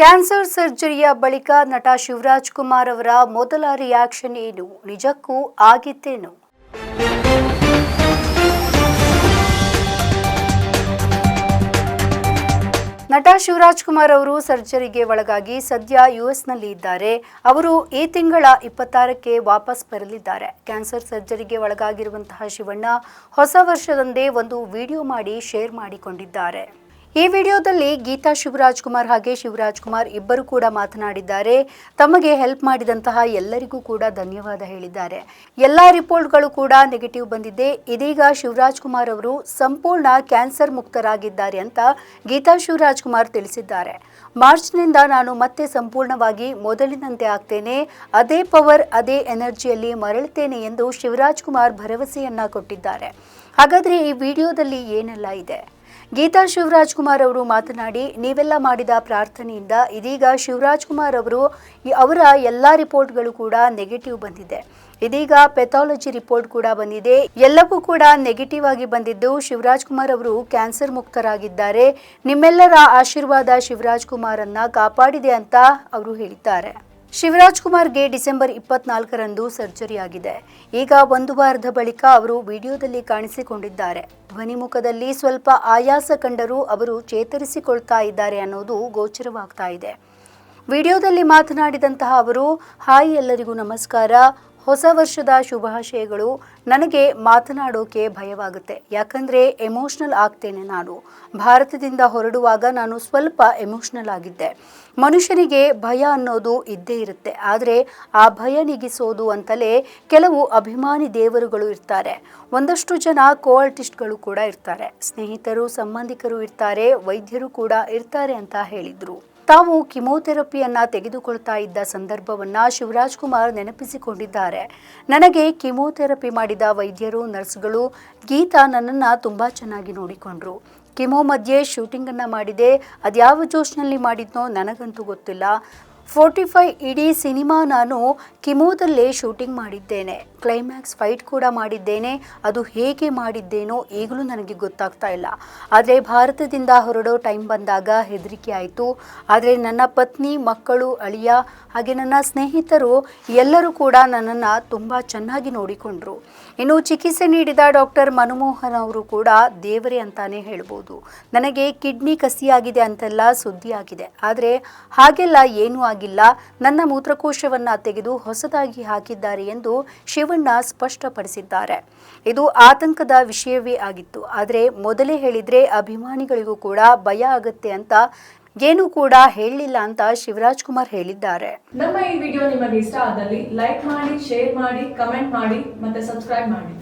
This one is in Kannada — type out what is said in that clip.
ಕ್ಯಾನ್ಸರ್ ಸರ್ಜರಿಯ ಬಳಿಕ ನಟ ಶಿವರಾಜ್ ಕುಮಾರ್ ಅವರ ಮೊದಲ ರಿಯಾಕ್ಷನ್ ಏನು? ನಿಜಕ್ಕೂ ಆಗಿತ್ತೇನು? ನಟ ಶಿವರಾಜ್ ಕುಮಾರ್ ಅವರು ಸರ್ಜರಿಗೆ ಒಳಗಾಗಿ ಸದ್ಯ ಯುಎಸ್ನಲ್ಲಿ ಇದ್ದಾರೆ. ಅವರು ಈ ತಿಂಗಳ ಇಪ್ಪತ್ತಾರಕ್ಕೆ ವಾಪಸ್ ಬರಲಿದ್ದಾರೆ. ಕ್ಯಾನ್ಸರ್ ಸರ್ಜರಿಗೆ ಒಳಗಾಗಿರುವಂತಹ ಶಿವಣ್ಣ ಹೊಸ ವರ್ಷದಂದೇ ಒಂದು ವಿಡಿಯೋ ಮಾಡಿ ಶೇರ್ ಮಾಡಿಕೊಂಡಿದ್ದಾರೆ. ಈ ವಿಡಿಯೋದಲ್ಲಿ ಗೀತಾ ಶಿವರಾಜ್ ಕುಮಾರ್ ಹಾಗೆ ಶಿವರಾಜ್ ಕುಮಾರ್ ಇಬ್ಬರು ಕೂಡ ಮಾತನಾಡಿದ್ದಾರೆ. ತಮಗೆ ಹೆಲ್ಪ್ ಮಾಡಿದಂತಹ ಎಲ್ಲರಿಗೂ ಕೂಡ ಧನ್ಯವಾದ ಹೇಳಿದ್ದಾರೆ. ಎಲ್ಲಾ ರಿಪೋರ್ಟ್ಗಳು ಕೂಡ ನೆಗೆಟಿವ್ ಬಂದಿದೆ. ಇದೀಗ ಶಿವರಾಜ್ ಕುಮಾರ್ ಅವರು ಸಂಪೂರ್ಣ ಕ್ಯಾನ್ಸರ್ ಮುಕ್ತರಾಗಿದ್ದಾರೆ ಅಂತ ಗೀತಾ ಶಿವರಾಜ್ ಕುಮಾರ್ ತಿಳಿಸಿದ್ದಾರೆ. ಮಾರ್ಚ್ನಿಂದ ನಾನು ಮತ್ತೆ ಸಂಪೂರ್ಣವಾಗಿ ಮೊದಲಿನಂತೆ ಆಗ್ತೇನೆ. ಅದೇ ಪವರ್, ಅದೇ ಎನರ್ಜಿಯಲ್ಲಿ ಮರಳುತ್ತೇನೆ ಎಂದು ಶಿವರಾಜ್ ಕುಮಾರ್ ಭರವಸೆಯನ್ನ ಕೊಟ್ಟಿದ್ದಾರೆ. ಹಾಗಾದರೆ ಈ ವಿಡಿಯೋದಲ್ಲಿ ಏನೆಲ್ಲ ಇದೆ? ಗೀತಾ ಶಿವರಾಜ್ ಕುಮಾರ್ ಅವರು ಮಾತನಾಡಿ, ನೀವೆಲ್ಲ ಮಾಡಿದ ಪ್ರಾರ್ಥನೆಯಿಂದ ಇದೀಗ ಶಿವರಾಜ್ ಕುಮಾರ್ ಅವರು ಅವರ ಎಲ್ಲ ರಿಪೋರ್ಟ್ಗಳು ಕೂಡ ನೆಗೆಟಿವ್ ಬಂದಿದೆ. ಇದೀಗ ಪೆಥಾಲಜಿ ರಿಪೋರ್ಟ್ ಕೂಡ ಬಂದಿದೆ. ಎಲ್ಲವೂ ಕೂಡ ನೆಗೆಟಿವ್ ಆಗಿ ಬಂದಿದ್ದು ಶಿವರಾಜ್ ಕುಮಾರ್ ಅವರು ಕ್ಯಾನ್ಸರ್ ಮುಕ್ತರಾಗಿದ್ದಾರೆ. ನಿಮ್ಮೆಲ್ಲರ ಆಶೀರ್ವಾದ ಶಿವರಾಜ್ ಕುಮಾರನ್ನ ಕಾಪಾಡಿದೆ ಅಂತ ಅವರು ಹೇಳಿದ್ದಾರೆ. ಶಿವರಾಜ್ ಕುಮಾರ್ಗೆ ಡಿಸೆಂಬರ್ ಇಪ್ಪತ್ನಾಲ್ಕರಂದು ಸರ್ಜರಿ ಆಗಿದೆ ಈಗ ಒಂದು ವಾರದ ಬಳಿಕ ಅವರು ವಿಡಿಯೋದಲ್ಲಿ ಕಾಣಿಸಿಕೊಂಡಿದ್ದಾರೆ. ಧ್ವನಿಮುಖದಲ್ಲಿ ಸ್ವಲ್ಪ ಆಯಾಸ ಕಂಡರೂ ಅವರು ಚೇತರಿಸಿಕೊಳ್ತಾ ಇದ್ದಾರೆ ಅನ್ನೋದು ಗೋಚರವಾಗ್ತಾ ಇದೆ. ವಿಡಿಯೋದಲ್ಲಿ ಮಾತನಾಡಿದಂತಹ ಅವರು, ಹಾಯ್ ಎಲ್ಲರಿಗೂ ನಮಸ್ಕಾರ. ಹೊಸ ವರ್ಷದ ಶುಭಾಶಯಗಳು. ನನಗೆ ಮಾತನಾಡೋಕೆ ಭಯವಾಗುತ್ತೆ. ಯಾಕಂದರೆ ಎಮೋಷ್ನಲ್ ಆಗ್ತೇನೆ ನಾನು. ಭಾರತದಿಂದ ಹೊರಡುವಾಗ ನಾನು ಸ್ವಲ್ಪ ಎಮೋಷ್ನಲ್ ಆಗಿದ್ದೆ. ಮನುಷ್ಯನಿಗೆ ಭಯ ಅನ್ನೋದು ಇದ್ದೇ ಇರುತ್ತೆ. ಆದರೆ ಆ ಭಯ ನೀಗಿಸೋದು ಅಂತಲೇ ಕೆಲವು ಅಭಿಮಾನಿ ದೇವರುಗಳು ಇರ್ತಾರೆ. ಒಂದಷ್ಟು ಜನ ಕೋ ಆರ್ಟಿಸ್ಟ್ಗಳು ಕೂಡ ಇರ್ತಾರೆ. ಸ್ನೇಹಿತರು, ಸಂಬಂಧಿಕರು ಇರ್ತಾರೆ, ವೈದ್ಯರು ಕೂಡ ಇರ್ತಾರೆ ಅಂತ ಹೇಳಿದ್ರು. ತಾವು ಕಿಮೋಥೆರಪಿಯನ್ನ ತೆಗೆದುಕೊಳ್ತಾ ಇದ್ದ ಸಂದರ್ಭವನ್ನ ಶಿವರಾಜ್ ಕುಮಾರ್ ನೆನಪಿಸಿಕೊಂಡಿದ್ದಾರೆ. ನನಗೆ ಕಿಮೋಥೆರಪಿ ಮಾಡಿದ ವೈದ್ಯರು, ನರ್ಸ್ಗಳು ಗೀತಾ ನನ್ನನ್ನ ತುಂಬಾ ಚೆನ್ನಾಗಿ ನೋಡಿಕೊಂಡ್ರು. ಕಿಮೋ ಮಧ್ಯೆ ಶೂಟಿಂಗನ್ನು ಮಾಡಿದೆ, ಅದ್ಯಾವ ಜೋಶ್ನಲ್ಲಿ ಮಾಡಿದ್ನೋ ನನಗಂತೂ ಗೊತ್ತಿಲ್ಲ. ಫೋರ್ಟಿ ಫೈವ್ ಇಡೀ ಸಿನಿಮಾ ನಾನು ಕಿಮೋದಲ್ಲೇ ಶೂಟಿಂಗ್ ಮಾಡಿದ್ದೇನೆ. ಕ್ಲೈಮ್ಯಾಕ್ಸ್ ಫೈಟ್ ಕೂಡ ಮಾಡಿದ್ದೇನೆ. ಅದು ಹೇಗೆ ಮಾಡಿದ್ದೇನೋ ಈಗಲೂ ನನಗೆ ಗೊತ್ತಾಗ್ತಾ ಇಲ್ಲ. ಆದರೆ ಭಾರತದಿಂದ ಹೊರಡೋ ಟೈಮ್ ಬಂದಾಗ ಹೆದರಿಕೆ ಆಯಿತು. ಆದರೆ ನನ್ನ ಪತ್ನಿ, ಮಕ್ಕಳು, ಅಳಿಯ, ಹಾಗೆ ನನ್ನ ಸ್ನೇಹಿತರು ಎಲ್ಲರೂ ಕೂಡ ನನ್ನನ್ನು ತುಂಬ ಚೆನ್ನಾಗಿ ನೋಡಿಕೊಂಡ್ರು. ಇನ್ನು ಚಿಕಿತ್ಸೆ ನೀಡಿದ ಡಾಕ್ಟರ್ ಮನಮೋಹನ್ ಅವರು ಕೂಡ ದೇವರೇ ಅಂತಾನೆ ಹೇಳ್ಬೋದು. ನನಗೆ ಕಿಡ್ನಿ ಕಸಿಯಾಗಿದೆ ಅಂತೆಲ್ಲ ಸುದ್ದಿ ಆಗಿದೆ ಆದರೆ ಹಾಗೆಲ್ಲ ಏನೂ ಆಗಿಲ್ಲ ನನ್ನ ಮೂತ್ರಕೋಶವನ್ನ ತೆಗೆದು ಹೊಸದಾಗಿ ಹಾಕಿದ್ದಾರೆ ಎಂದು ಶಿವಣ್ಣ ಸ್ಪಷ್ಟಪಡಿಸಿದ್ದಾರೆ. ಇದು ಆತಂಕದ ವಿಷಯವೇ ಆಗಿತ್ತು. ಆದರೆ ಮೊದಲೇ ಹೇಳಿದ್ರೆ ಅಭಿಮಾನಿಗಳಿಗೂ ಕೂಡ ಭಯ ಆಗುತ್ತೆ ಅಂತ ಏನು ಕೂಡ ಹೇಳಲಿಲ್ಲ ಅಂತ ಶಿವರಾಜ್ ಕುಮಾರ್ ಹೇಳಿದ್ದಾರೆ. ನಮ್ಮ ಈ ವಿಡಿಯೋ ನಿಮಗೆ ಇಷ್ಟ ಆದಲ್ಲಿ ಲೈಕ್ ಮಾಡಿ, ಶೇರ್ ಮಾಡಿ, ಕಮೆಂಟ್ ಮಾಡಿ ಮತ್ತೆ ಸಬ್ಸ್ಕ್ರೈಬ್ ಮಾಡಿ.